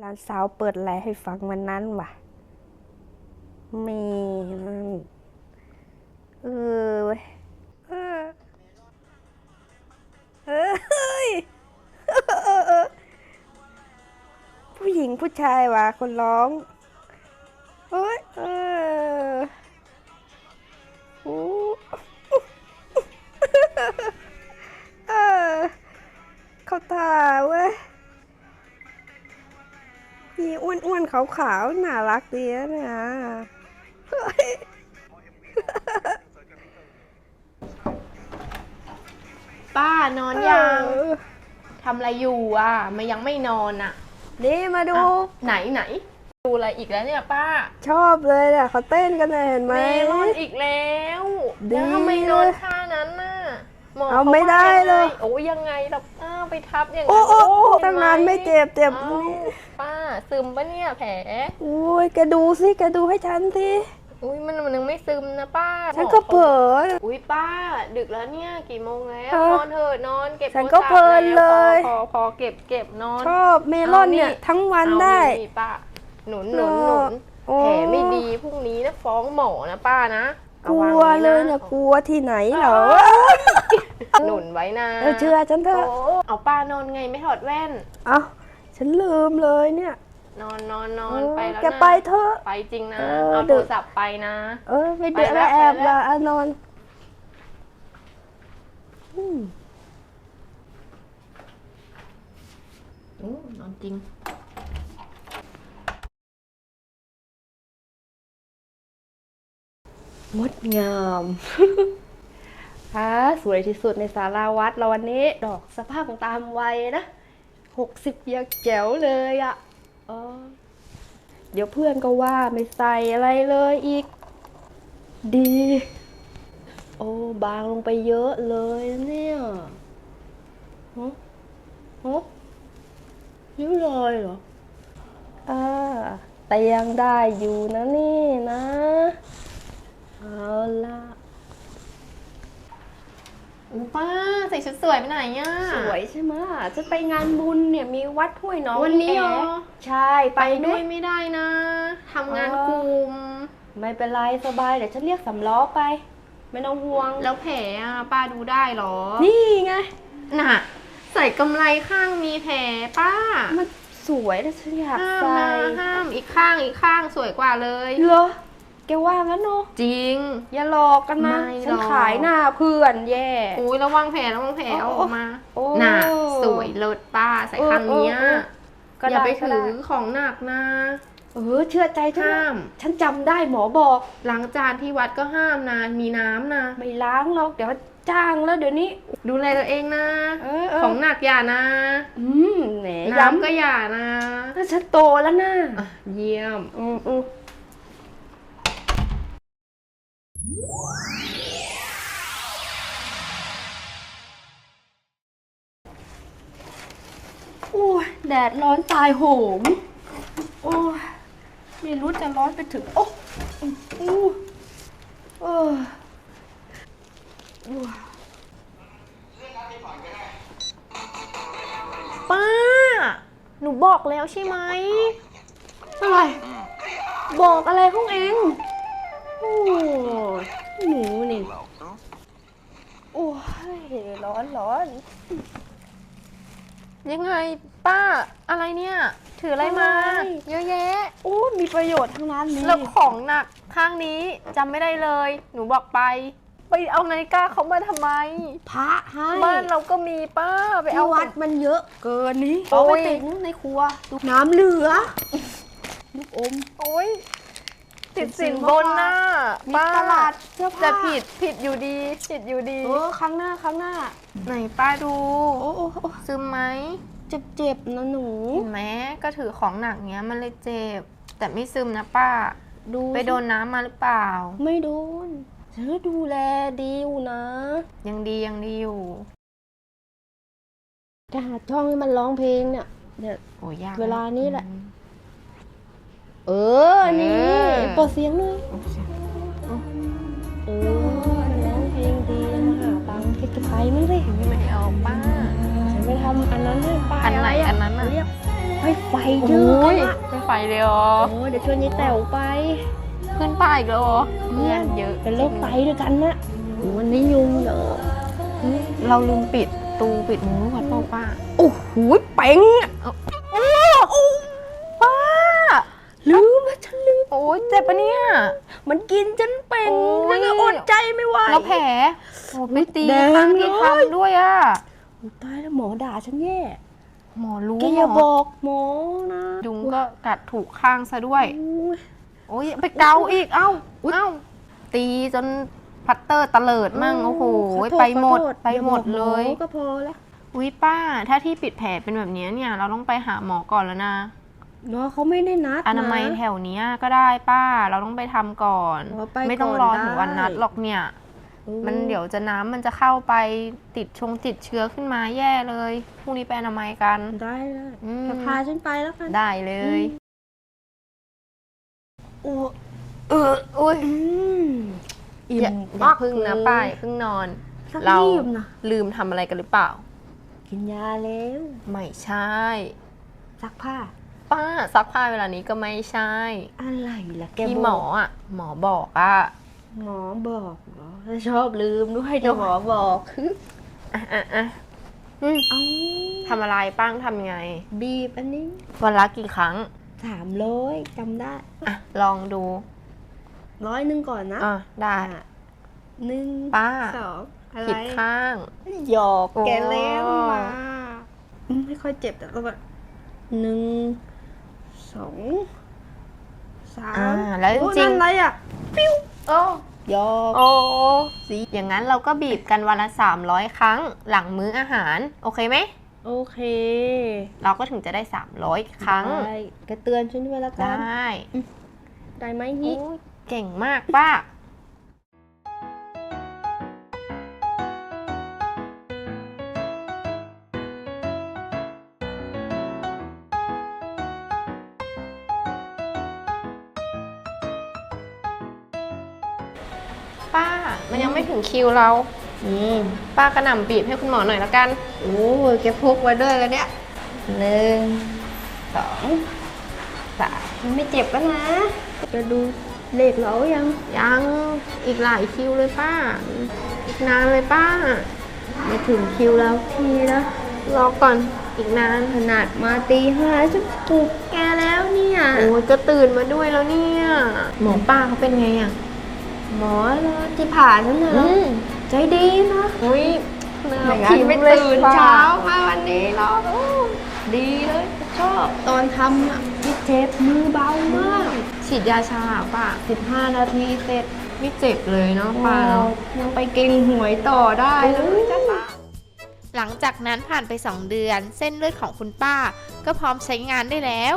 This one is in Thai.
หลานสาวเปิดอะไรให้ฟังวันนั้นวะมีนั่เออเว้ยเออเฮ้ยผู้หญิงผู้ชายวะคนร้องเฮ้ยเออโอ้เออเขาตาเว้ย นอ้วนๆขาวขาวๆน่ารักดีนะเนี่ยเฮ้ยป้านอนยังเออทำอะไรอยู่อะ มันยังไม่นอนอะ นี่มาดูอะไหนไหน ดูอะไรอีกแล้วเนี่ยป้า ชอบเลยเนี่ยเขาเต้นกันเลยเห็นไหม เมลอนอีกแล้ว ดีแล้วทำไมนอนท่านั้นน่ะ หมอเอาขไม่ได้ว่างงเลย โอ้ยังไงล่ะป้าไปทับอย่างโอ้นั้นโอ้โอ้เห็ตั้งหนานไม่เจ็บเจ็บอ้าวป้าซึมปะเนี่ยแผลอุ้ยแกดูสิแกดูให้ฉันสิอุ้ยมันมันยังไม่ซึมนะป้าฉันก็เผลอ อุ้ยป้า ดึกแล้วเนี่ยกี่โมงแล้วเออนอนเถอะนอนเก็บฉันก็โทรศัพท์เพลินเลยแวพอพอพอเก็บเก็บนอน ชอบเมลอนเนี่ยเอานี่ ทั้งวันเอาได้นี่ป้าหนุนหนุนหนุนโอ้ แผลไม่ดีพรุ่งนี้นะฟ้องหมอนะป้านะ กลัวเลยเนี่ยกลัวที่ไหนเหรอหนุนไว้นะเออเชื่อฉันเถโอ้อะเอาป้านอนไงไม่ถอดแว่นเอาฉันลืมเลยเนี่ย นอนนอนนอเอนอไปแล้วนะแกไปเถอะไปจริงนะเออเอาเดี๋โทยวรศัพท์ไปนะ เออไม่เดือดไปแล้แล้ววแอบไปแล้ละวอะนอนอืมโอ้นอนจริง งดงามค่ะสวยที่สุดในสาราวัดเราวันนี้ ดอกสะพรังตามวัยนะหกสิบยังแจ๋วเลยอะ่ะเดี๋ยวเพื่อนก็ว่าไม่ใส่อะไรเลยอีก ดี โอ้บางลงไปเยอะเลยเนี่ยฮะฮะยิ้วรอยเหรออ่าแต่ยังได้อยู่นะนี่นะ เอาละอู้ป้าใส่ชุดสวยไปไหนอะ สวยใช่ไหมจะไปงานบุญเนี่ยมีวัดห้วยหน้องวันนี้เหรอ แอใช่ไปไปไหม ด้วยไม่ได้นะทำงานอ๋อ กลุ่มไม่เป็นไรสบายเดี๋ยวฉันเรียกสำล้อไป ไม่ต้องห่วง แล้วแผลอะป้าดูได้เหรอนี่ไง น่ะ ใส่กำไรข้างมีแผลป้า มันสวยแล้วฉันอยากห้ามใส่นะห้ามอีกข้างอีกข้างสวยกว่าเลย เหรอ แกว่างั้นเนอะจริง อย่าหลอกกันนะไม่ฉันหรอก ขายหน้าเพื่อนแย่ อุ้ยระวังแผลระวังแผลโอ้เอาออกมาโอ้น่ะสวยเลิศป้าใส่ข้างเนี้ยเออเออเออ ก็อย่าไปด้ก็ถืด้อของหนักนะ เออเชื่อใจฉันนะห้ามฉันจำได้หมอบอก ล้างจานที่วัดก็ห้ามนะมีน้ำนะ ไม่ล้างหรอกเดี๋ยวจ้างแล้วเดี๋ยวนี้ ดูแลตัวเองนะ เออเออ ของหนักอย่านะ อืมแหนน้ำย้ำก็อย่านะถ้าฉันโตแล้วนะอะเยี่ยม อืมอืม โอ้ยแดดร้อนตายโหง โอ้ยไม่รู้จะร้อนไปถึง โอ้อู้โอ้ยโอ้ยป้า หนูบอกแล้วใช่ไหม อะไร บอกอะไรของเอง โอ้ยหนูนี่ โอ้ยร้อนร้อน ยังไงป้าอะไรเนี่ย ถืออะไรมา อะไร เยอะแยะโอ้มีประโยชน์ทั้งนั้นนี่แล้วของหนักข้างนี้จำไม่ได้เลย หนูบอกไป ไปเอานาฬิกาเขามาทำไม พระให้บ้านเราก็มีป้าไปที่เอา วัดมันเยอะเกินนี้โอ้เอาย ไปติดในครัวดูน้ำเหลือลูกอมโอ้ย ติดสินสินบนหน้ามีป้าตลาดเสื้อผ้า จะผิดผิดอยู่ดีผิดอยู่ดี เออครั้งหน้าครั้งหน้า ไหนป้าดูโอ้โอ้โอ้ซึมไหมเจ็บเจ็บนะหนู เห็นไหมก็ถือของหนักเนี้ยมันเลยเจ็บ แต่ไม่ซึมนะป้า ดูไปโดนน้ำมาหรือเปล่า ไม่โดนฉันก็ดูแลดีอยู่นะยังดียังดีอยู่จะหาช่องให้มันร้องเพลงเนี่ยเนี่ย โอ้ยยากเวลานี้แหละ อืม เออ นี่เออเปิดเสียงเลยเออมันร้องเพลงดีนะหาตังค์ให้กระไปมั้งสิไม่เอาป้าฉันไปทำอันนั้นให้ป้าอันไหนะอันนั้นน่ะเรียกฮให้ไฟเยโอ้อะยอะเป็นไฟเลยเหรอโอ้เดี๋ยวชวนยายแต๋วไป เพื่อนป้าอีกแล้วเหรอเพื่อนเยอะ เป็นโรคไตด้วยกันนะวันนี้ยุงเยอะเราลืมปิดตูปิดมุ้งก่อนเปล่าป้าโอ้โหเป่งอะ โอ้ป้า ลืมแล้วฉันลืม โอ้ ยเจ็บปะเนี่ย มันกินฉันเป่งโอ้ย แล้วก็อดใจไม่ไหวแล้วแผลโอ้ไม่ตีแดงข้างที่เลยทำด้วยอะ โอ้ตายแล้วหมอด่าฉันแย่หมอรู้แกอย่าหมบอกหมอนะยุงก็กัดถูกข้างซะด้วย โอ้ย โอ้ยไปเกาอีก เอ้าเอ้า ตีจนพัตเตอร์ตะเลิดมั่ง โอ้โห ขอโทษไปหมด ขอโทษไปหมดอาเลบอกยหมอก็พอแล้ว อุ้ยป้า ถ้าที่ปิดแผลเป็นแบบนี้เนี่ย เราต้องไปหาหมอก่อนแล้วนะ เนาะเขาไม่ได้นัดอนามัยะแถวเนี้ยก็ได้ป้าเราต้องไปทำก่อนอ๋อไปไม่ต้องก่อนรอถึงวันได้นัดหรอกเนี่ยโอ้มันเดี๋ยวจะน้ำมันจะเข้าไปติดชงติดเชื้อขึ้นมาแย่เลยพรุ่งนี้ไปอนามัยกันได้เลยอืมจะพาฉันไปแล้วกันได้เลยโอ้เอออุ้ยอืมอิ่มอย่าอย่าพึ่งนะเลยป้าอย่าพึ่งนอนสักเรารีบนะลืมทำอะไรกันหรือเปล่า กินยาแล้ว ไม่ใช่ซักผ้า ป้าซักผ้าเวลานี้ก็ไม่ใช่ อะไรล่ะแกที่บกหมออะ หมอบอกอะหมอบอกเหรอแล้วชอบลืมด้วยที่หมอบอกอะอะอะอืมเอาทำอะไรป้างทำยังไง บีบอันนี้วันละกี่ครั้ง สามร้อยจำได้อะ ลองดู ร้อยหนึ่งก่อนนะอะ ได้ อะหนึ่งป้า สองอะไรผิดข้าง หยอกโอ้แกแล้วมาอืมไม่ค่อยเจ็บแต่ก็แบบหนึ่ง สองสาอ่ามแล้วจโอ้ริงนั่นอะไรอะปิ้วโอ้หยอกโอ้สิอย่างนั้นเราก็บีบกันวันละ 300 ครั้งหลังมื้ออาหาร โอเคไหม โอเคเราก็ถึงจะได้ 300 ครั้ง ได้แกเตือนฉันด้วยละไดกัน้ได้ไหมโอ้ฮิยเก่งมากป้า ป้า มันยังไม่ถึงคิวเรา อืมป้ากระหน่ำบีบให้คุณหมอหน่อยแล้วกัน โอ้ยแกพกไว้ด้วยแล้วเนี่ยหนึ่งสองสามมันไม่เจ็บแล้วนะจะดูเลขเรายัง ยังอีกหลายคิวเลยป้า อีกนานเลยป้า ไม่ถึงคิวเราทีนะรอก่อนอีกนานขนาดมาตีห้าจะปลุกแกแล้วเนี่ย โอ้ยก็ตื่นมาด้วยแล้วเนี่ย หมอป้าเขาเป็นไงอะ หมอที่ผ่าฉันน่ะอืมใจดีนะอุ้ยหน้าไม่งั้นผิวไม่เลยตื่นป้เช้ามาวันนี้หรอกโอ้ดีเลยชอบตอนทำอะที่เจ็บมือเบามาก ฉีดยาชาเหรอป้า15 นาทีเสร็จไม่เจ็บเลยเนาะป้าเนาะยังไปเก่งหวยต่อได้เลยจ้าตาหลังจากนั้นผ่านไป 2 เดือน เส้นเลือดของคุณป้า ก็พร้อมใช้งานได้แล้ว